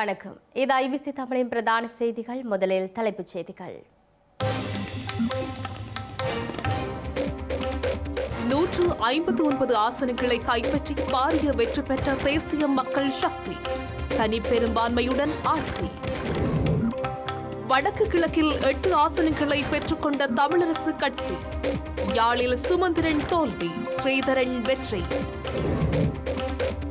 வணக்கம். இது ஐபிசி தமிழின் பிரதான செய்திகள். முதலில் தலைப்புச் செய்திகள். நூற்று ஐம்பத்தி ஒன்பது ஆசனங்களை கைப்பற்றி பாரிய வெற்றி பெற்ற தேசிய மக்கள் சக்தி. தனி பெரும்பான்மையுடன் ஆட்சி. வடக்கு கிழக்கில் எட்டு ஆசனங்களை பெற்றுக்கொண்ட தமிழரசு கட்சி. யாழில் சுமந்திரன் தோல்வி ஸ்ரீதரன் வெற்றி.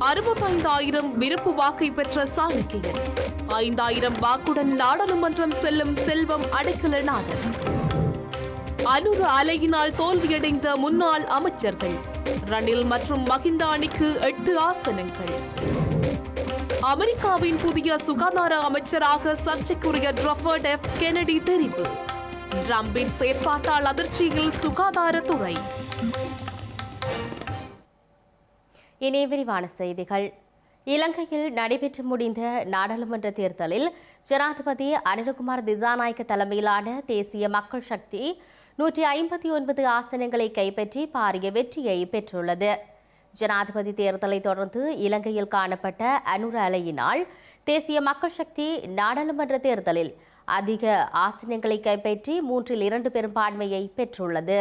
அறுபத்தைந்தாயிரம் விருப்பு வாக்கை பெற்ற சாணக்கியன் ஐந்தாயிரம் வாக்குடன் நாடாளுமன்றம் செல்லும் செல்வம் அடைக்கலநாதன் அனுர அலையினால் தோல்வியடைந்த முன்னாள் அமைச்சர்கள் ரணில் மற்றும் மகிந்த அணிக்கு எட்டு ஆசனங்கள். அமெரிக்காவின் புதிய சுகாதார அமைச்சராக சர்ச்சைக்குரிய ட்ரஃபர்ட் எஃப். கெனடி தெரிவு. ட்ரம்பின் செயற்பாட்டால் அதிர்ச்சியில் சுகாதாரத்துறை இனி விரிவான செய்திகள். இலங்கையில் நடைபெற்று முடிந்த நாடாளுமன்ற தேர்தலில் ஜனாதிபதி அனில்குமார் திசாநாயக்க தலைமையிலான தேசிய மக்கள் சக்தி நூற்றி ஐம்பத்தி ஒன்பது ஆசனங்களை கைப்பற்றி பாரிய வெற்றியை பெற்றுள்ளது. ஜனாதிபதி தேர்தலை தொடர்ந்து இலங்கையில் காணப்பட்ட அனுர அலையினால் தேசிய மக்கள் சக்தி நாடாளுமன்ற தேர்தலில் அதிக ஆசனங்களை கைப்பற்றி மூன்றில் இரண்டு பெரும்பான்மையை பெற்றுள்ளது.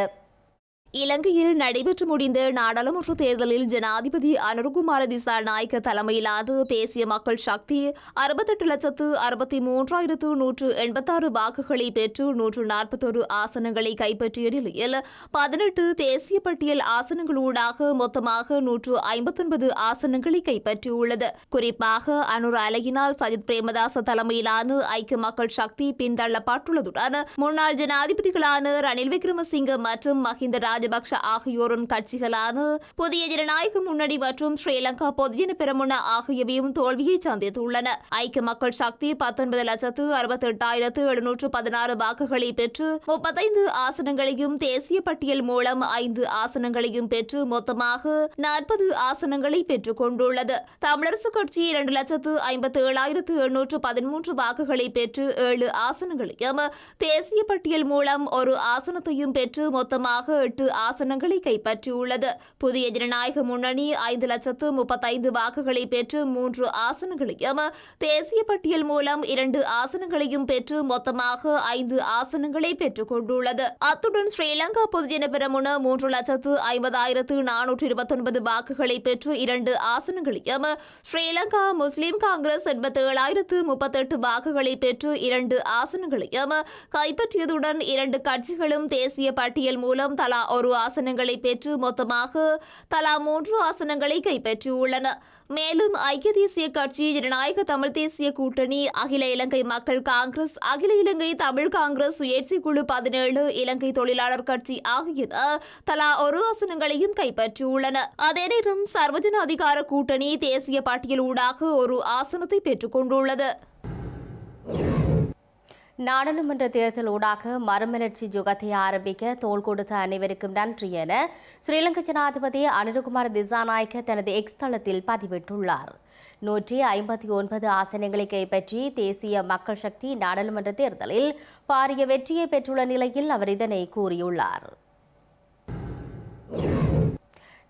இலங்கையில் நடைபெற்று முடிந்த நாடாளுமன்ற தேர்தலில் ஜனாதிபதி அனுர்குமார திசாநாயக்க தலைமையிலான தேசிய மக்கள் சக்தி அறுபத்தெட்டு லட்சத்து அறுபத்தி மூன்றாயிரத்து நூற்று எண்பத்தாறு வாக்குகளை பெற்று நூற்று நாற்பத்தொரு ஆசனங்களை கைப்பற்றிய நிலையில் பதினெட்டு தேசிய பட்டியல் ஆசனங்களூடாக மொத்தமாக நூற்று ஐம்பத்தொன்பது ஆசனங்களை கைப்பற்றியுள்ளது. குறிப்பாக அனுர் அலையினால் சஜித் பிரேமதாச தலைமையிலான ஐக்கிய மக்கள் சக்தி பின்தள்ளப்பட்டுள்ளதுடன் முன்னாள் ஜனாதிபதிகளான ரணில் விக்ரமசிங்க மற்றும் மஹிந்த ராஜபக்ஷ ஆகியோரின் கட்சிகளான புதிய ஜனநாயக முன்னணி மற்றும் ஸ்ரீலங்கா பொதுஜன பெரமுன ஆகியவையும் தோல்வியை சந்தித்துள்ளன. ஐக்கிய மக்கள் சக்தி பத்தொன்பது லட்சத்து அறுபத்தி எட்டாயிரத்து எழுநூற்று பதினாறு வாக்குகளை பெற்று முப்பத்தைந்து ஆசனங்களையும் தேசிய பட்டியல் மூலம் ஐந்து ஆசனங்களையும் பெற்று மொத்தமாக நாற்பது ஆசனங்களை பெற்றுக் கொண்டுள்ளது. தமிழரசு கட்சி இரண்டு லட்சத்து ஐம்பத்தி ஏழாயிரத்து எண்ணூற்று பதிமூன்று வாக்குகளை பெற்று ஏழு ஆசனங்களையும் தேசிய பட்டியல் மூலம் ஒரு ஆசனத்தையும் பெற்று மொத்தமாக எட்டு ஆசனங்களை கைப்பற்றியுள்ளது. புதிய ஜனநாயக முன்னணி ஐந்து லட்சத்து முப்பத்தைந்து வாக்குகளை பெற்று மூன்று ஆசனங்களையும் தேசிய பட்டியல் மூலம் இரண்டு ஆசனங்களையும் பெற்று மொத்தமாக ஐந்து ஆசனங்களை பெற்றுக் கொண்டுள்ளது. அத்துடன் ஸ்ரீலங்கா பொதுஜன பெரமுன மூன்று லட்சத்து ஐம்பதாயிரத்து நானூற்று இருபத்தொன்பது வாக்குகளை பெற்று இரண்டு ஆசனங்களையும் ஸ்ரீலங்கா முஸ்லிம் காங்கிரஸ் எண்பத்தி ஏழாயிரத்து முப்பத்தெட்டு வாக்குகளை பெற்று இரண்டு ஆசனங்களையும் கைப்பற்றியதுடன் இரண்டு கட்சிகளும் தேசிய பட்டியல் மூலம் தலா ஆறு ஆசனங்களை பெற்று மொத்தமாக தலா மூன்று ஆசனங்களை கைப்பற்றியுள்ளன. மேலும் ஐக்கிய தேசிய கட்சி ஜனநாயக தமிழ் தேசிய கூட்டணி அகில இலங்கை மக்கள் காங்கிரஸ் அகில இலங்கை தமிழ் காங்கிரஸ் சுயேட்சை குழு பதினேழு இலங்கை தொழிலாளர் கட்சி ஆகியன தலா ஒரு ஆசனங்களையும் கைப்பற்றியுள்ளன. அதே நேரம் சர்வஜன அதிகார கூட்டணி தேசிய பட்டியல் ஊடாக ஒரு ஆசனத்தை பெற்றுக் கொண்டுள்ளது. நாடாளுமன்ற தேர்தல் ஊடாக மறுமலர்ச்சி யுகத்தை ஆரம்பிக்க தோள் கொடுத்த அனைவருக்கும் நன்றி என ஸ்ரீலங்கா ஜனாதிபதி அனுருகுமார் திசாநாயக்க தனது எக்ஸ் தளத்தில் பதிவிட்டுள்ளார். நூற்றி ஐம்பத்தி ஒன்பது ஆசனங்களை கைப்பற்றி தேசிய மக்கள் சக்தி நாடாளுமன்ற தேர்தலில் பாரிய வெற்றியை பெற்றுள்ள நிலையில் அவர் இதனை கூறியுள்ளார்.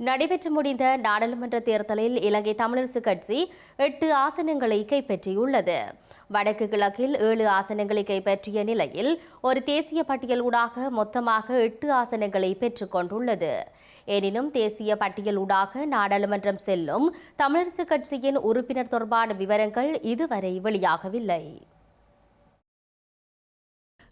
நடைபெற்று முடிந்த நாடாளுமன்ற தேர்தலில் இலங்கை தமிழரசு கட்சி எட்டு ஆசனங்களை கைப்பற்றியுள்ளது. வடக்கு கிழக்கில் ஏழு ஆசனங்களை கைப்பற்றிய நிலையில் ஒரு தேசிய பட்டியல் ஊடாக மொத்தமாக எட்டு ஆசனங்களை பெற்றுக்கொண்டுள்ளது எனினும் தேசிய பட்டியல் ஊடாக நாடாளுமன்றம் செல்லும் தமிழரசுக் கட்சியின் உறுப்பினர் தொடர்பான விவரங்கள் இதுவரை வெளியாகவில்லை.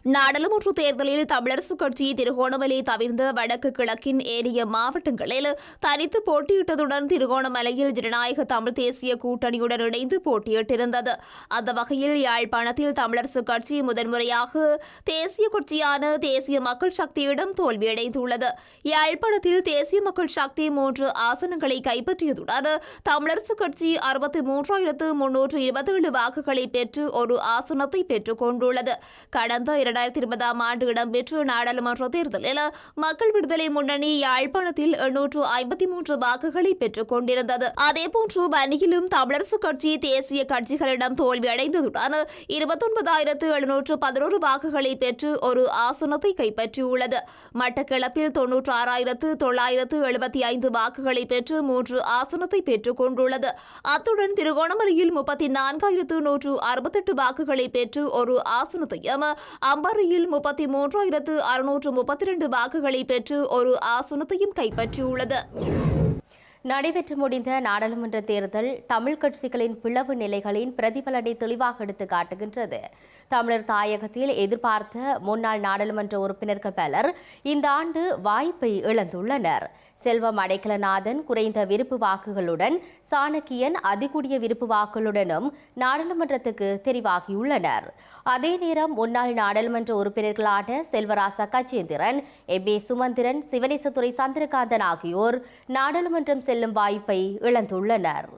நாடாளுமன்ற தேர்தலில் தமிழரசு கட்சி திருகோணமலை தவிர்ந்த வடக்கு கிழக்கின் ஏனைய மாவட்டங்களில் தனித்து போட்டியிட்டதுடன் திருகோணமலையில் ஜனநாயக தமிழ் தேசிய கூட்டணியுடன் இணைந்து போட்டியிட்டிருந்தது. அந்த வகையில் யாழ்ப்பாணத்தில் தமிழரசு கட்சி முதன்முறையாக தேசிய கட்சியான தேசிய மக்கள் சக்தியிடம் தோல்வியடைந்துள்ளது. யாழ்ப்பாணத்தில் தேசிய மக்கள் சக்தி மூன்று ஆசனங்களை கைப்பற்றியதுடன் தமிழரசு கட்சி அறுபத்தி மூன்றாயிரத்து முன்னூற்று இருபத்தி ஏழு வாக்குகளை பெற்று ஒரு ஆசனத்தை பெற்றுக் கொண்டுள்ளது. கடந்த இரண்டாயிரத்தி இருபதாம் ஆண்டு இடம்பெற்ற நாடாளுமன்ற தேர்தலில் மக்கள் விடுதலை முன்னணி யாழ்ப்பாணத்தில் எண்ணூற்று ஐம்பத்தி மூன்று வாக்குகளை பெற்றுக் கொண்டிருந்தது. அதேபோன்று வன்னியிலும் தமிழரசு கட்சி தேசிய கட்சிகளிடம் தோல்வியடைந்ததுடன் இருபத்தொன்பதாயிரத்து எழுநூற்று பதினோரு வாக்குகளை பெற்று ஒரு ஆசனத்தை கைப்பற்றியுள்ளது. மட்டக்களப்பில் தொன்னூற்று ஆறாயிரத்து தொள்ளாயிரத்து எழுபத்தி ஐந்து வாக்குகளை பெற்று மூன்று ஆசனத்தை பெற்றுக் கொண்டுள்ளது. அத்துடன் திருகோணமலையில் முப்பத்தி நான்காயிரத்து நூற்று அறுபத்தெட்டு வாக்குகளை பெற்று ஒரு ஆசனத்தையும் அம்பாறையில் முப்பத்தி மூன்றாயிரத்து அறுநூற்று முப்பத்தி இரண்டு வாக்குகளை பெற்று ஒரு ஆசனத்தையும் கைப்பற்றியுள்ளது. நடைபெற்று முடிந்த நாடாளுமன்ற தேர்தல் தமிழ் கட்சிகளின் பிளவு நிலைகளின் பிரதிபலனை தெளிவாக எடுத்து காட்டுகின்றது தமிழர் தாயகத்தில் எதிர்பார்த்த முன்னாள் நாடாளுமன்ற உறுப்பினர்கள் பலர் இந்த ஆண்டு வாய்ப்பை இழந்துள்ளனர். செல்வம் அடைக்கலநாதன் குறைந்த விருப்பு வாக்குகளுடன் சாணக்கியன் அதிகூடிய விருப்பு வாக்குகளுடனும் நாடாளுமன்றத்துக்கு தெரிவாகியுள்ளனர். அதே நேரம் முன்னாள் நாடாளுமன்ற உறுப்பினர்களான செல்வராசா கஜேந்திரன் எம். ஏ. சுமந்திரன் சிவனேசதுரை சந்திரகாந்தன் ஆகியோர் நாடாளுமன்றம் செல்லும் வாய்ப்பை இழந்துள்ளனர்.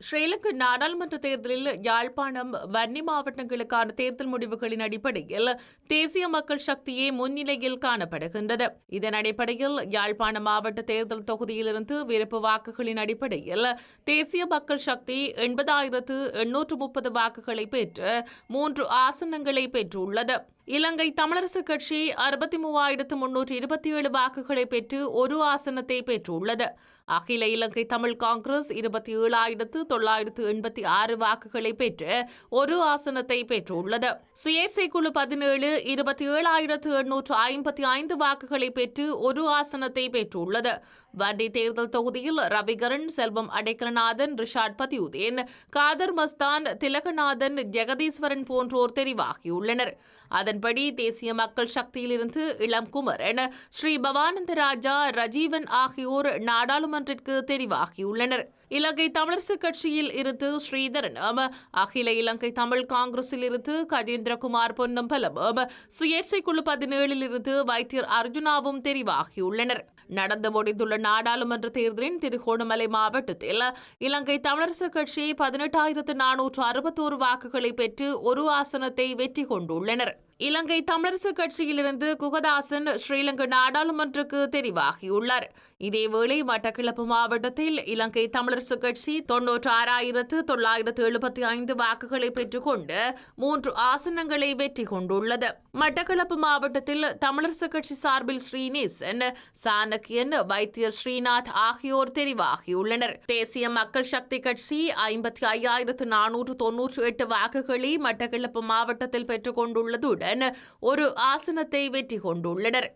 ஸ்ரீலங்கா நாடாளுமன்ற தேர்தலில் யாழ்ப்பாணம் வன்னி மாவட்டங்களுக்கான தேர்தல் முடிவுகளின் அடிப்படையில் தேசிய மக்கள் சக்தியே முன்னிலையில் காணப்படுகின்றது. இதன் அடிப்படையில் யாழ்ப்பாண மாவட்ட தேர்தல் தொகுதியிலிருந்து விருப்பு வாக்குகளின் அடிப்படையில் தேசிய மக்கள் சக்தி எண்பதாயிரத்து எண்ணூற்று முப்பது வாக்குகளை பெற்று மூன்று ஆசனங்களை பெற்றுள்ளது. இலங்கை தமிழரசு கட்சி அறுபத்தி மூவாயிரத்து முன்னூற்று இருபத்தி ஏழு வாக்குகளை பெற்று ஒரு ஆசனத்தை பெற்றுள்ளது. அகில இலங்கை தமிழ் காங்கிரஸ் இருபத்தி ஏழாயிரத்து தொள்ளாயிரத்து எண்பத்தி ஆறு வாக்குகளை பெற்று ஒரு ஆசனத்தை பெற்றுள்ளது. சுயேட்சை குழு பதினேழு இருபத்தி ஏழாயிரத்து எண்ணூற்று ஐம்பத்தி ஐந்து வாக்குகளை பெற்று ஒரு ஆசனத்தை பெற்றுள்ளது. வண்டி தேர்தல் தொகுதியில் ரவிகரன் செல்வம் அடைக்கலநாதன் ரிஷாட் பதியுதேன் காதர் மஸ்தான் திலகநாதன் ஜெகதீஸ்வரன் போன்றோர் தெரிவாகியுள்ளனர். அதன்படி தேசிய மக்கள் சக்தியிலிருந்து இளம் குமர் என ஸ்ரீ பவானந்த ராஜா ரஜீவன் ஆகியோர் நாடாளுமன்றத்திற்கு தெரிவாகியுள்ளனர். இலங்கை தமிழரசு கட்சியில் இருந்து ஸ்ரீதரனும் அகில இலங்கை தமிழ் காங்கிரஸில் இருந்து கஜேந்திரகுமார் பொன்னம்பலமும் சுயேட்சை குழு பதினேழில் இருந்து வைத்தியர் அர்ஜுனாவும் தெரிவாகியுள்ளனர். நடந்து முடிந்துள்ள நாடாளுமன்ற தேர்தலின் திருகோணமலை மாவட்டத்தில் இலங்கை தமிழரசு கட்சி பதினெட்டாயிரத்து நானூற்று அறுபத்தோரு வாக்குகளை பெற்று ஒரு ஆசனத்தை வெற்றி கொண்டுள்ளனர். இலங்கை தமிழரசு கட்சியிலிருந்து குகதாசன் ஸ்ரீலங்கா நாடாளுமன்றக்கு தெரிவாகியுள்ளார். இதேவேளை மட்டக்கிழப்பு மாவட்டத்தில் இலங்கை தமிழரசு கட்சி தொன்னூற்று ஆறாயிரத்து தொள்ளாயிரத்து எழுபத்தி ஐந்து வாக்குகளை பெற்றுக்கொண்டு மூன்று ஆசனங்களை வெற்றி கொண்டுள்ளது. மட்டக்களப்பு மாவட்டத்தில் தமிழரசு கட்சி சார்பில் ஸ்ரீநேசன் சாணக்கியன் வைத்தியர் ஸ்ரீநாத் ஆகியோர் தெரிவாகியுள்ளனர். தேசிய மக்கள் சக்தி கட்சி ஐம்பத்தி ஐயாயிரத்து நானூற்று தொன்னூற்று எட்டு வாக்குகளை மட்டக்களப்பு மாவட்டத்தில் பெற்றுக் கொண்டுள்ளதுடன் ஒரு ஆசனத்தை வெற்றி கொண்டுள்ளனர்.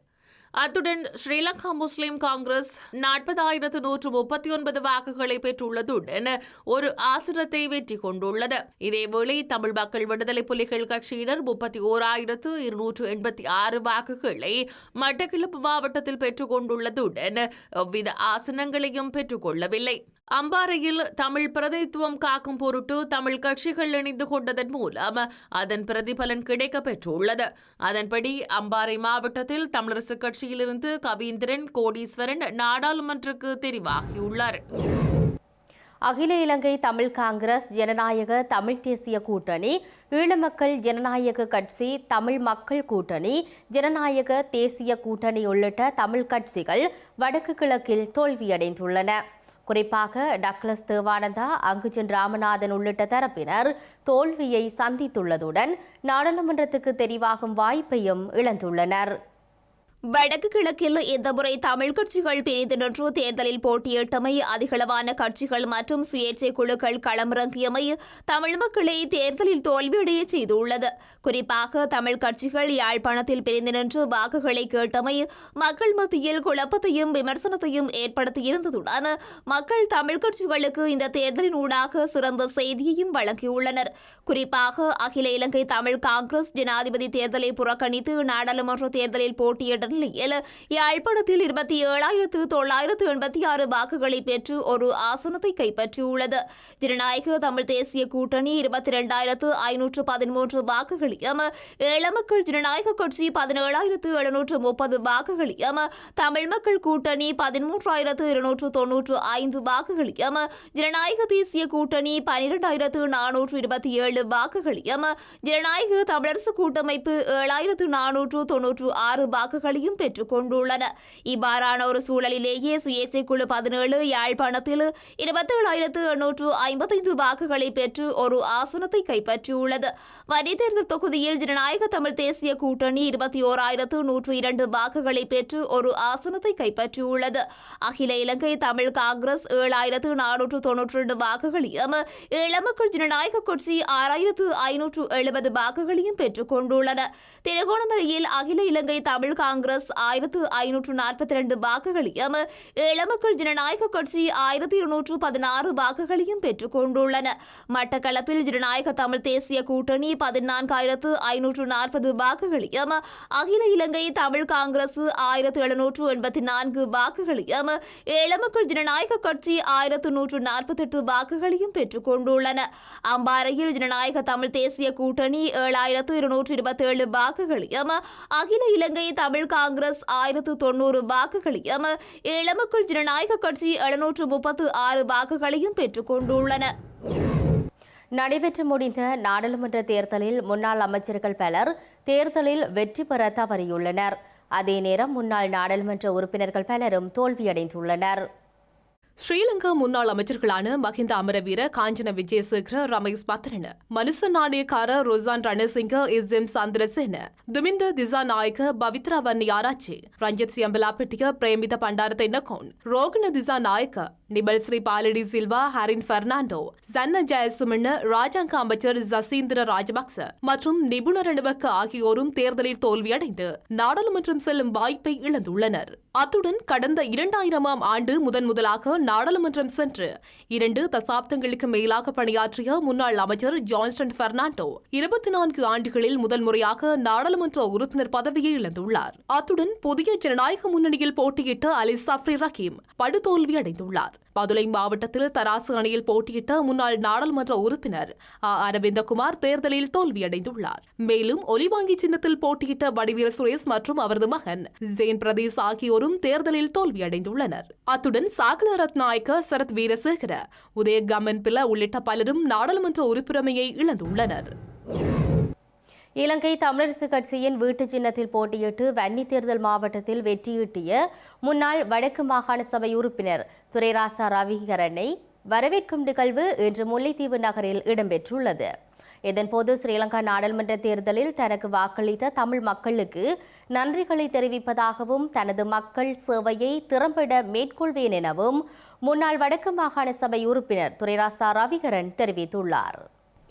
அத்துடன் ஸ்ரீலங்கா முஸ்லிம் காங்கிரஸ் நாற்பதாயிரத்து நூற்று முப்பத்தி ஒன்பது வாக்குகளை பெற்றுள்ளதுடன் ஒரு ஆசனத்தை வெற்றி கொண்டுள்ளது. இதேவேளை தமிழ் மக்கள் விடுதலை புலிகள் கட்சியினர் முப்பத்தி ஓராயிரத்து இருநூற்று எண்பத்தி ஆறு வாக்குகளை மட்டக்களப்பு மாவட்டத்தில் பெற்றுக் கொண்டுள்ளதுடன் எவ்வித ஆசனங்களையும் பெற்றுக்கொள்ளவில்லை அம்பாறையில் தமிழ் பிரதித்துவம் காக்கும் பொருட்டு தமிழ் கட்சிகள் இணைந்து கொண்டதன் மூலம் அதன் பிரதிபலன் கிடைக்க பெற்றுள்ளது அதன்படி அம்பாறை மாவட்டத்தில் தமிழரசு கட்சியிலிருந்து கவீந்திரன் கோடீஸ்வரன் நாடாளுமன்றக்கு தெரிவாகியுள்ளார். அகில இலங்கை தமிழ் காங்கிரஸ் ஜனநாயக தமிழ் தேசிய கூட்டணி ஈழமக்கள் ஜனநாயக கட்சி தமிழ் மக்கள் கூட்டணி ஜனநாயக தேசிய கூட்டணி உள்ளிட்ட தமிழ் கட்சிகள் வடக்கு கிழக்கில் தோல்வியடைந்துள்ளன. குறிப்பாக டக்ளஸ் தேவானந்தா அங்குஜன் ராமநாதன் உள்ளிட்ட தரப்பினர் தோல்வியை சந்தித்துள்ளதுடன் நாடாளுமன்றத்துக்கு தெரிவாகும் வாய்ப்பையும் இழந்துள்ளனர். வடக்கு கிழக்கில் இந்த முறை தமிழ் கட்சிகள் பிரிந்து நின்று தேர்தலில் போட்டியிட்டமை அதிகளவான கட்சிகள் மற்றும் சுயேட்சை குழுக்கள் களமிறங்கியமை தமிழ் மக்களை தேர்தலில் தோல்வியடைய செய்துள்ளது. குறிப்பாக தமிழ் கட்சிகள் யாழ்ப்பாணத்தில் பிரிந்து நின்று வாக்குகளை கேட்டமை மக்கள் மத்தியில் குழப்பத்தையும் விமர்சனத்தையும் ஏற்படுத்தியிருந்ததுடன் மக்கள் தமிழ் கட்சிகளுக்கு இந்த தேர்தலின் ஊடாக சிறந்த செய்தியையும் வழங்கியுள்ளனர். குறிப்பாக அகில இலங்கை தமிழ் காங்கிரஸ் ஜனாதிபதி தேர்தலை புறக்கணித்து நாடாளுமன்ற தேர்தலில் போட்டியிட்ட நிலையில் யாழ்ப்பாணத்தில் இருபத்தி ஏழாயிரத்து தொள்ளாயிரத்து எண்பத்தி ஆறு வாக்குகளை பெற்று ஒரு ஆசனத்தை கைப்பற்றியுள்ளது. ஜனநாயக தமிழ் தேசிய கூட்டணி இருபத்தி இரண்டாயிரத்து ஐநூற்று பதிமூன்று வாக்குகளையும் ஏழமக்கள் ஜனநாயக கட்சி பதினேழாயிரத்து எழுநூற்று முப்பது வாக்குகளையும் தமிழ் மக்கள் கூட்டணி பதிமூன்றாயிரத்து இருநூற்று தொன்னூற்று ஐந்து வாக்குகளையும் ஜனநாயக தேசிய கூட்டணி பனிரெண்டாயிரத்து நானூற்று இருபத்தி ஏழு வாக்குகளையும் ஜனநாயக தமிழரசு கூட்டமைப்பு ஏழாயிரத்து நானூற்று தொன்னூற்று ஆறு வாக்குகளையும் பெற்றுக் கொண்டுள்ளன இவ்வாறான ஒரு சூழலிலேயே சுயேட்சை குழு பதினேழு யாழ்ப்பாணத்தில் இருபத்தி ஏழாயிரத்து எண்ணூற்று ஐம்பத்தைந்து வாக்குகளை பெற்று ஒரு ஆசனத்தை கைப்பற்றியுள்ளது. வரி தேர்தல் தொகுதியில் ஜனநாயக தமிழ் தேசிய கூட்டணி இருபத்தி ஓராயிரத்து நூற்று இரண்டு வாக்குகளை பெற்று ஒரு ஆசனத்தை கைப்பற்றியுள்ளது. அகில இலங்கை தமிழ் காங்கிரஸ் ஏழாயிரத்து நானூற்று தொன்னூற்றி இரண்டு வாக்குகளையும் இளமக்கள் ஜனநாயக கட்சி ஆறாயிரத்து ஐநூற்று எழுபது வாக்குகளையும் பெற்றுக் கொண்டுள்ளன திருகோணமலையில் அகில இலங்கை தமிழ் காங்கிரஸ் காங்கிரஸ் ஆயிரத்து ஐநூற்று நாற்பத்தி ரெண்டு வாக்குகளையும் இளமக்கள் ஜனநாயக கட்சி ஆயிரத்தி இருநூற்று பதினாறு வாக்குகளையும் பெற்றுக் கொண்டுள்ளன. மட்டக்களப்பில் ஜனநாயக தமிழ் தேசிய கூட்டணி பதினான்காயிரத்து ஐநூற்று நாற்பது வாக்குகளையும் அகில இலங்கை தமிழ் காங்கிரஸ் ஆயிரத்து எழுநூற்று எண்பத்தி நான்கு வாக்குகளையும் இளமக்கள் ஜனநாயக கட்சி ஆயிரத்து நூற்று நாற்பத்தெட்டு வாக்குகளையும் பெற்றுக் கொண்டுள்ளன. அம்பாறையில் ஜனநாயக தமிழ் தேசிய கூட்டணி ஏழாயிரத்து இருநூற்று இருபத்தேழு வாக்குகளையும் அகில இலங்கை தமிழ் காங்கிரஸ் ஆயிரத்து தொன்னூறு வாக்குகளையும் இளமக்கள் ஜனநாயக கட்சி எழுநூற்று முப்பத்து ஆறு வாக்குகளையும் பெற்றுக் கொண்டுள்ளன. நடைபெற்று முடிந்த நாடாளுமன்ற தேர்தலில் முன்னாள் அமைச்சர்கள் பலர் தேர்தலில் வெற்றி பெற தவறியுள்ளனர். அதே நேரம் முன்னாள் நாடாளுமன்ற உறுப்பினர்கள் பலரும் தோல்வியடைந்துள்ளனர். ஸ்ரீலங்கா முன்னாள் அமைச்சர்களான Mahinda Amaraweera Kanchana Wijesekera Ramesh Pathirana Manusha Nanayakkara Roshan Ranasinghe S M Chandrasena Duminda Dissanayake Pavithra Wanniarachchi Ranjith சியம்பலாப்பட்டிய பிரேமித பண்டாரத்தை Tennakoon Rohana Dissanayake நிபல் Sri பாலடி Silva Harin Fernando சன்ன ஜெயசுமண்ண ராஜாங்க அமைச்சர் ஜசீந்திர ராஜபக்ச மற்றும் நிபுணர் அணுவக்க ஆகியோரும் தேர்தலில் தோல்வியடைந்து நாடாளுமன்றம் செல்லும் வாய்ப்பை இழந்துள்ளனர். அத்துடன் கடந்த இரண்டாயிரமாம் ஆண்டு முதன் முதலாக நாடாளுமன்றம் சென்று இரண்டு தசாப்தங்களுக்கு மேலாக பணியாற்றிய முன்னாள் அமைச்சர் ஜான்ஸ்டன் பெர்னாண்டோ இருபத்தி நான்கு ஆண்டுகளில் முதல் முறையாக நாடாளுமன்ற உறுப்பினர் பதவியை இழந்துள்ளார். அத்துடன் புதிய ஜனநாயக முன்னணியில் போட்டியிட்ட அலி சஃப்ரி ரஹீம் படுதோல்வி அடைந்துள்ளார் மதுரை மாவட்டத்தில் தராசு அணியில் போட்டியிட்ட முன்னாள் நாடாளுமன்ற உறுப்பினர் ஆ. அரவிந்தகுமார் தேர்தலில் தோல்வியடைந்துள்ளார். மேலும் ஒலிவாங்கி சின்னத்தில் போட்டியிட்ட வடிவீர சுரேஷ் மற்றும் அவரது மகன் ஜெயின் பிரதேஷ் ஆகியோரும் தேர்தலில் தோல்வியடைந்துள்ளனர். அத்துடன் சாகல ரத்நாயக்க சரத் வீரசேகர உதய கமன் பில உள்ளிட்ட பலரும் நாடாளுமன்ற உறுப்பினரையை இழந்துள்ளனர். இலங்கை தமிழரசு கட்சியின் வீட்டு சின்னத்தில் போட்டியிட்டு வன்னி தேர்தல் மாவட்டத்தில் வெற்றியீட்டிய முன்னாள் வடக்கு மாகாண சபை உறுப்பினர் துரைராசா ரவிகரனை வரவேற்கும் நிகழ்வு இன்று முல்லைத்தீவு நகரில் இடம்பெற்றுள்ளது. இதன்போது ஸ்ரீலங்கா நாடாளுமன்ற தேர்தலில் தனக்கு வாக்களித்த தமிழ் மக்களுக்கு நன்றிகளை தெரிவிப்பதாகவும் தனது மக்கள் சேவையை திறம்பட மேற்கொள்வேன் எனவும் முன்னாள் வடக்கு மாகாண சபை உறுப்பினர் துரைராசா ரவிகரன் தெரிவித்துள்ளார்.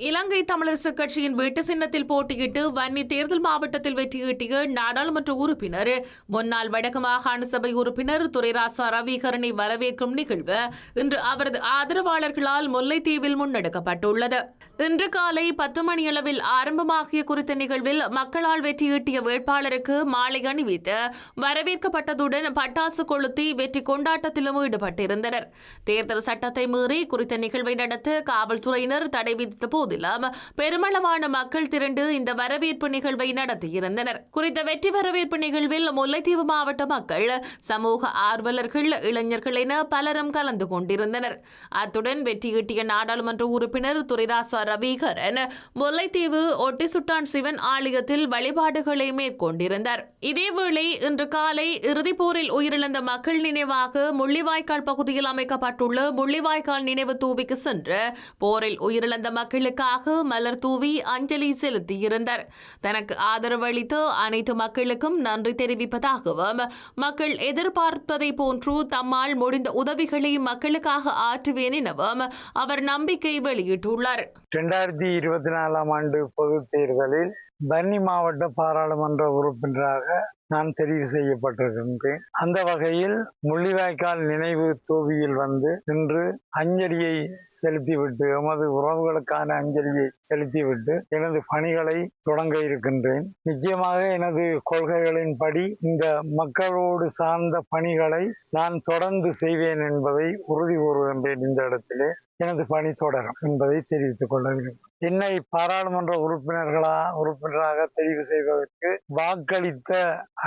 இலங்கை தமிழரசுக் கட்சியின் வீட்டு சின்னத்தில் போட்டியிட்டு வன்னி தேர்தல் மாவட்டத்தில் வெற்றியீட்டிய நாடாளுமன்ற உறுப்பினர். முன்னாள் வடக்கு மாகாண சபை உறுப்பினர் துரைராசா ரவிகரனை வரவேற்கும் நிகழ்வு இன்று அவரது ஆதரவாளர்களால் முல்லைத்தீவில் முன்னெடுக்கப்பட்டுள்ளது. இன்று காலை பத்து மணியளவில் ஆரம்பமாகிய குறித்த நிகழ்வில் மக்களால் வெற்றியீட்டிய வேட்பாளருக்கு மாலை அணிவித்து வரவேற்கப்பட்டதுடன் பட்டாசு கொளுத்தி வெற்றி கொண்டாட்டத்திலும் ஈடுபட்டிருந்தனர். தேர்தல் சட்டத்தை மீறி குறித்த நிகழ்வை நடத்த காவல்துறையினர் தடை விதித்த போதிலும் பெருமளவான மக்கள் திரண்டு இந்த வரவேற்பு நிகழ்வை நடத்தியிருந்தனர். குறித்த வெற்றி வரவேற்பு நிகழ்வில் முல்லைத்தீவு மாவட்ட மக்கள் சமூக ஆர்வலர்கள் இளைஞர்கள் என பலரும் கலந்து கொண்டிருந்தனர். அத்துடன் வெற்றியீட்டிய நாடாளுமன்ற உறுப்பினர் துரைராசா ரவிகரன் முல்லைத்தீவு ஒட்டிசுட்டான் சிவன் ஆலயத்தில் வழிபாடுகளை மேற்கொண்டிருந்தார். இதேவேளை இன்று காலை இறுதிப்போரில் உயிரிழந்த மக்கள் நினைவாக முள்ளிவாய்க்கால் பகுதியில் அமைக்கப்பட்டுள்ள முள்ளிவாய்க்கால் நினைவு தூவிக்கு சென்று போரில் உயிரிழந்த மக்களுக்காக மலர் தூவி அஞ்சலி செலுத்தியிருந்தார். தனக்கு ஆதரவு அளித்த அனைத்து மக்களுக்கும் நன்றி தெரிவிப்பதாகவும் மக்கள் எதிர்பார்ப்பதை போன்று தம்மால் முடிந்த உதவிகளை மக்களுக்காக ஆற்றுவேன் எனவும் அவர் நம்பிக்கை வெளியிட்டுள்ளார். இரண்டாயிரத்தி இருபத்தி நாலாம் ஆண்டு பொதுத் தேர்தலில் பர்னி மாவட்ட பாராளுமன்ற உறுப்பினராக நான் தெரிவு செய்யப்பட்டிருக்கின்றேன். அந்த வகையில் முள்ளிவாய்க்கால் நினைவு தோவியில் வந்து இன்று அஞ்சலியை செலுத்திவிட்டு எமது உறவுகளுக்கான அஞ்சலியை செலுத்திவிட்டு எனது பணிகளை தொடங்க இருக்கின்றேன். நிச்சயமாக எனது கொள்கைகளின்படி இந்த மக்களோடு சார்ந்த பணிகளை நான் தொடர்ந்து செய்வேன் என்பதை உறுதி கூறுகின்றேன் இந்த இடத்திலே. எனது பணி தொடரும் என்பதை தெரிவித்துக் கொள்ள வேண்டும் என்னை பாராளுமன்ற உறுப்பினர்களா உறுப்பினராக தெரிவு செய்வதற்கு வாக்களித்த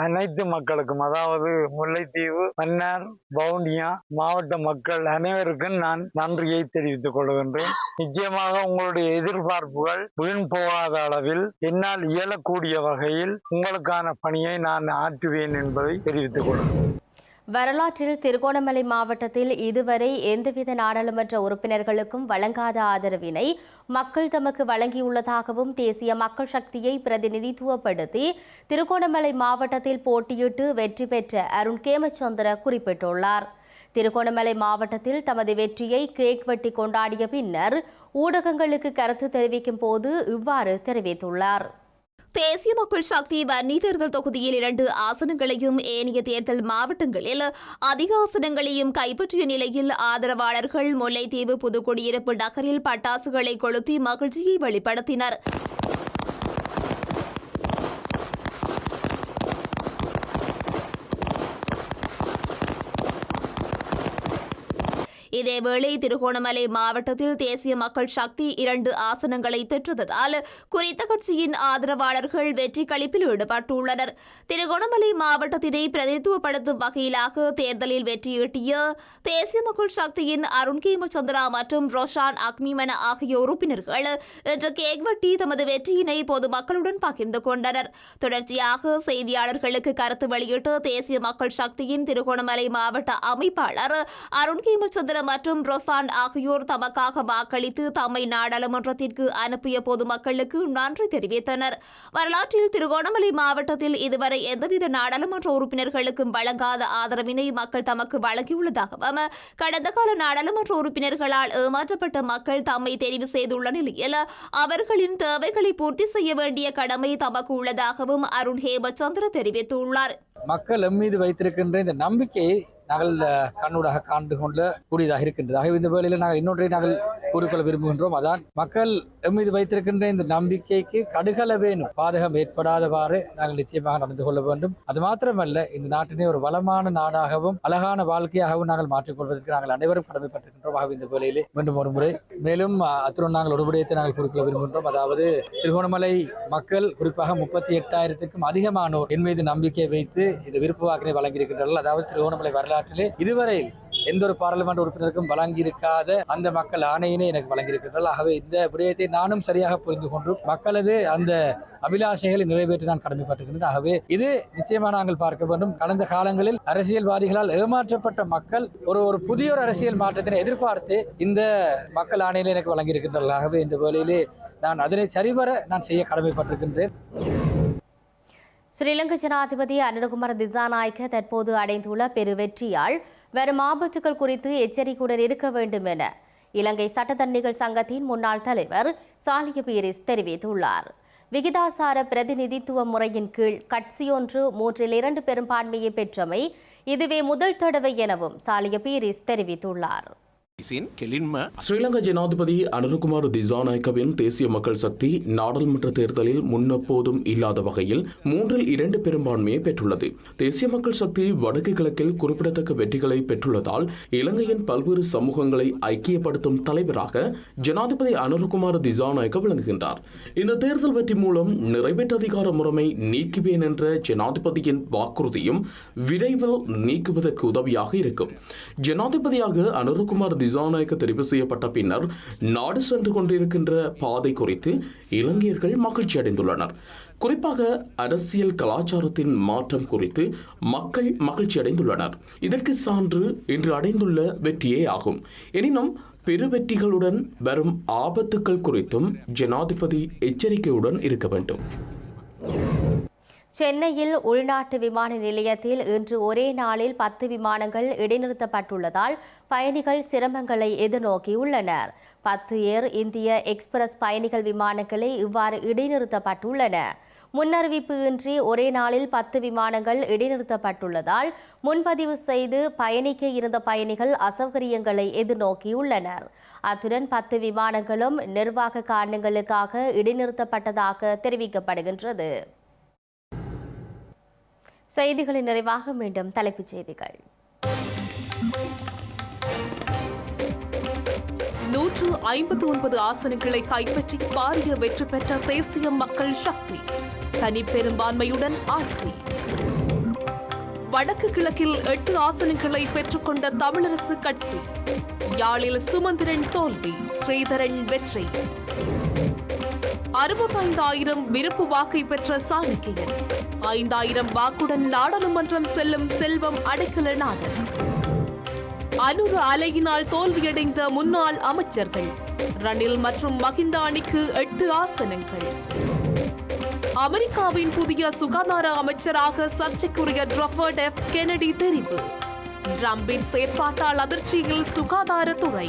அனைத்து மக்களுக்கும் அதாவது முல்லைத்தீவு மன்னார் பவுண்டியா மாவட்ட மக்கள் அனைவருக்கும் நான் நன்றியை தெரிவித்துக் கொள்கின்றேன். நிச்சயமாக உங்களுடைய எதிர்பார்ப்புகள் வீண் போகாத அளவில் என்னால் இயலக்கூடிய வகையில் உங்களுக்கான பணியை நான் ஆற்றுவேன் என்பதை தெரிவித்துக் கொள்கிறேன். வரலாற்றில் திருகோணமலை மாவட்டத்தில் இதுவரை எந்தவித நாடாளுமன்ற உறுப்பினர்களுக்கும் வழங்காத ஆதரவினை மக்கள் தமக்கு வழங்கியுள்ளதாகவும் தேசிய மக்கள் சக்தியை பிரதிநிதித்துவப்படுத்தி திருகோணமலை மாவட்டத்தில் போட்டியிட்டு வெற்றி பெற்ற அருண் கேமச்சந்திர குறிப்பிட்டுள்ளார். திருகோணமலை மாவட்டத்தில் தமது வெற்றியை கேக் வெட்டி கொண்டாடிய பின்னர் ஊடகங்களுக்கு கருத்து தெரிவிக்கும் போது இவ்வாறு தெரிவித்துள்ளார். தேசிய மக்கள் சக்தி வன்னி தேர்தல் தொகுதியில் இரண்டு ஆசனங்களையும் ஏனைய தேர்தல் மாவட்டங்களில் அதிக ஆசனங்களையும் கைப்பற்றிய நிலையில் ஆதரவாளர்கள் முல்லைத்தீவு புதுக்குடியிருப்பு நகரில் பட்டாசுகளை கொளுத்தி மகிழ்ச்சியை வெளிப்படுத்தினர். இதேவேளை திருகோணமலை மாவட்டத்தில் தேசிய மக்கள் சக்தி இரண்டு ஆசனங்களை பெற்றதால் குறித்த கட்சியின் ஆதரவாளர்கள் வெற்றி களிப்பில் ஈடுபட்டுள்ளனர். திருகோணமலை மாவட்டத்தினை பிரதித்துவப்படுத்தும் வகையிலாக தேர்தலில் வெற்றியீட்டிய தேசிய மக்கள் சக்தியின் அருண் சந்திரா மற்றும் ரோஷான் அக்மிமன ஆகிய உறுப்பினர்கள் இன்று கேக் வெட்டி தமது வெற்றியினை பொதுமக்களுடன் பகிர்ந்து கொண்டனர். தொடர்ச்சியாக செய்தியாளர்களுக்கு கருத்து வெளியிட்டு தேசிய மக்கள் சக்தியின் திருகோணமலை மாவட்ட அமைப்பாளர் அருண் கேமச்சந்திர மற்றும் ரொசான் ஆகியோர் தமக்காக வாக்களித்து தம்மை நாடாளுமன்றத்திற்கு அனுப்பிய பொதுமக்களுக்கு நன்றி தெரிவித்தனர். வரலாற்றில் திருகோணமலை மாவட்டத்தில் இதுவரை எந்தவித நாடாளுமன்ற உறுப்பினர்களுக்கும் வழங்காத ஆதரவினை மக்கள் தமக்கு வழங்கியுள்ளதாகவும் கடந்த கால நாடாளுமன்ற உறுப்பினர்களால் ஏமாற்றப்பட்ட மக்கள் தம்மை தெரிவு செய்துள்ள நிலையில் அவர்களின் தேவைகளை பூர்த்தி செய்ய வேண்டிய கடமை தமக்கு உள்ளதாகவும் அருண் ஹேமச்சந்திர தெரிவித்துள்ளார். மக்கள் எம்மீது வைத்திருக்கின்ற இந்த நம்பிக்கையை நாங்கள் கண்ணூடாக காண்டு கொள்ள கூடியதாக இருக்கின்றது. இந்த வேளையில் நாங்கள் இன்னொன்றை நாங்கள் கூறிக்கொள்ள விரும்புகின்றோம். அதான் மக்கள் எம்மீது வைத்திருக்கின்ற இந்த நம்பிக்கைக்கு கடுகளவேனும் பாதகம் ஏற்படாதவாறு நாங்கள் நிச்சயமாக நடந்து கொள்ள வேண்டும். அது மாத்திரமல்ல இந்த நாட்டினை ஒரு வளமான நாடாகவும் அழகான வாழ்க்கையாகவும் நாங்கள் மாற்றிக்கொள்வதற்கு நாங்கள் அனைவரும் கடமைப்பட்டிருக்கின்றோம். ஆக இந்த வேளையிலே மீண்டும் ஒரு முறை மேலும் அத்துடன் நாங்கள் ஒரு விடயத்தை நாங்கள் கொடுக்க விரும்புகின்றோம். அதாவது திருகோணமலை மக்கள் குறிப்பாக முப்பத்தி எட்டாயிரத்துக்கும் அதிகமானோர் என் மீது நம்பிக்கை வைத்து இந்த விருப்பு வாக்கினை வழங்கியிருக்கின்றார்கள். அதாவது திருகோணமலை வரலாறு வரலாற்றிலே இதுவரை எந்த ஒரு பாராளுமன்ற உறுப்பினருக்கும் வழங்கியிருக்காத அந்த மக்கள் ஆணையினை எனக்கு வழங்கியிருக்கிறார்கள். ஆகவே இந்த விடயத்தை நானும் சரியாக புரிந்து கொண்டு மக்களது அந்த அபிலாஷைகளை நிறைவேற்றி நான் கடமைப்பட்டிருக்கின்றேன். ஆகவே இது நிச்சயமாக நாங்கள் பார்க்க வேண்டும். கடந்த காலங்களில் அரசியல்வாதிகளால் ஏமாற்றப்பட்ட மக்கள் ஒரு ஒரு புதிய ஒரு அரசியல் மாற்றத்தினை எதிர்பார்த்து இந்த மக்கள் ஆணையில எனக்கு வழங்கியிருக்கின்றார்கள். ஆகவே இந்த வேளையிலே நான் அதனை சரிவர நான் செய்ய கடமைப்பட்டிருக்கின்றேன். ஸ்ரீலங்கா ஜனாதிபதி அனுரகுமார திசாநாயக்க தற்போது அடைந்துள்ள பெருவெற்றியால் வரும் ஆபத்துகள் குறித்து எச்சரிக்கையுடன் இருக்க வேண்டும் என இலங்கை சட்டத்தரணிகள் சங்கத்தின் முன்னாள் தலைவர் சாலிய பீரிஸ் தெரிவித்துள்ளார். விகிதாசார பிரதிநிதித்துவ முறையின் கீழ் கட்சியொன்று மூன்றில் இரண்டு பெரும்பான்மையை பெற்றமை இதுவே முதல் தடவை எனவும் சாலிய பீரிஸ் தெரிவித்துள்ளார். විසින් කෙලින්ම ஸ்ரீலங்கா ஜனாதிபதி அனுரகுமார் திசாநாயக்கவின் தேசிய மக்கள் சக்தி நாடாளுமன்ற தேர்தலில் முன்னெப்போதும் இல்லாத வகையில் மூன்றில் இரண்டு பெரும்பான்மையை பெற்றுள்ளது தேசிய மக்கள் சக்தி வடக்கு கிழக்கில் குறிப்பிடத்தக்க வெற்றிகளை பெற்றுள்ளதால் இலங்கையின் பல்வேறு சமூகங்களை ஐக்கியப்படுத்தும் தலைவராக ஜனாதிபதி அனுரகுமார் திசாநாயக்க விளங்குகின்றார் இந்த தேர்தல் வெற்றி மூலம் நிறைவேற்று அதிகார முறைமை நீக்குவேன் என்ற ஜனாதிபதியின் வாக்குறுதியும் விரைவில் நீக்குவதற்கு உதவியாக இருக்கும் ஜனாதிபதியாக அனுரகுமார் திசாநாயக்க தெரிவு செய்யப்பட்ட பின்னர் நாடு சென்று கொண்டிருக்கின்ற பாதை குறித்து இலங்கையர்கள் மகிழ்ச்சி அடைந்துள்ளனர். குறிப்பாக அரசியல் கலாச்சாரத்தின் மாற்றம் குறித்து மக்கள் மகிழ்ச்சி அடைந்துள்ளனர். இதற்கு சான்று இன்று அடைந்துள்ள வெற்றியே ஆகும். எனினும் பெருவெற்றிகளுடன் வரும் ஆபத்துக்கள் குறித்தும் ஜனாதிபதி எச்சரிக்கையுடன் இருக்க வேண்டும். சென்னையில் உள்நாட்டு விமான நிலையத்தில் இன்று ஒரே நாளில் பத்து விமானங்கள் இடைநிறுத்தப்பட்டுள்ளதால் பயணிகள் சிரமங்களை எதிர்நோக்கியுள்ளனர். பத்து ஏர் இந்திய எக்ஸ்பிரஸ் பயணிகள் விமானங்களே இவ்வாறு இடைநிறுத்தப்பட்டுள்ளன. முன்னறிவிப்பு இன்றி ஒரே நாளில் பத்து விமானங்கள் இடைநிறுத்தப்பட்டுள்ளதால் முன்பதிவு செய்து பயணிக்க இருந்த பயணிகள் அசௌகரியங்களை எதிர்நோக்கியுள்ளனர். அத்துடன் பத்து விமானங்களும் நிர்வாக காரணங்களுக்காக இடைநிறுத்தப்பட்டதாக தெரிவிக்கப்படுகின்றது. செய்திகளின் நிறைவாக மீண்டும் தலைப்புச் செய்திகள். நூற்று ஐம்பத்தி ஒன்பது ஆசனங்களை கைப்பற்றி பாரிய வெற்றி பெற்ற தேசிய மக்கள் சக்தி. தனி பெரும்பான்மையுடன் ஆட்சி. வடக்கு கிழக்கில் எட்டு ஆசனங்களை பெற்றுக்கொண்ட தமிழரசு கட்சி. யாழில் சுமந்திரன் தோல்வி ஸ்ரீதரன் வெற்றி. அறுபத்தைந்தாயிரம் விருப்பு வாக்கை பெற்ற சாணக்கியன். ஐந்தாயிரம் வாக்குடன் நாடாளுமன்றம் செல்லும் செல்வம் அடைக்கலநாதன் அனுர அலையினால் தோல்வியடைந்த முன்னாள் அமைச்சர்கள் ரணில் மற்றும் மகிந்த அணிக்கு எட்டு ஆசனங்கள். அமெரிக்காவின் புதிய சுகாதார அமைச்சராக சர்ச்சைக்குரிய ட்ரஃபர்ட் எஃப். கெனடி தெரிவு. ட்ரம்பின் செயற்பாட்டால் அதிர்ச்சியில் சுகாதாரத்துறை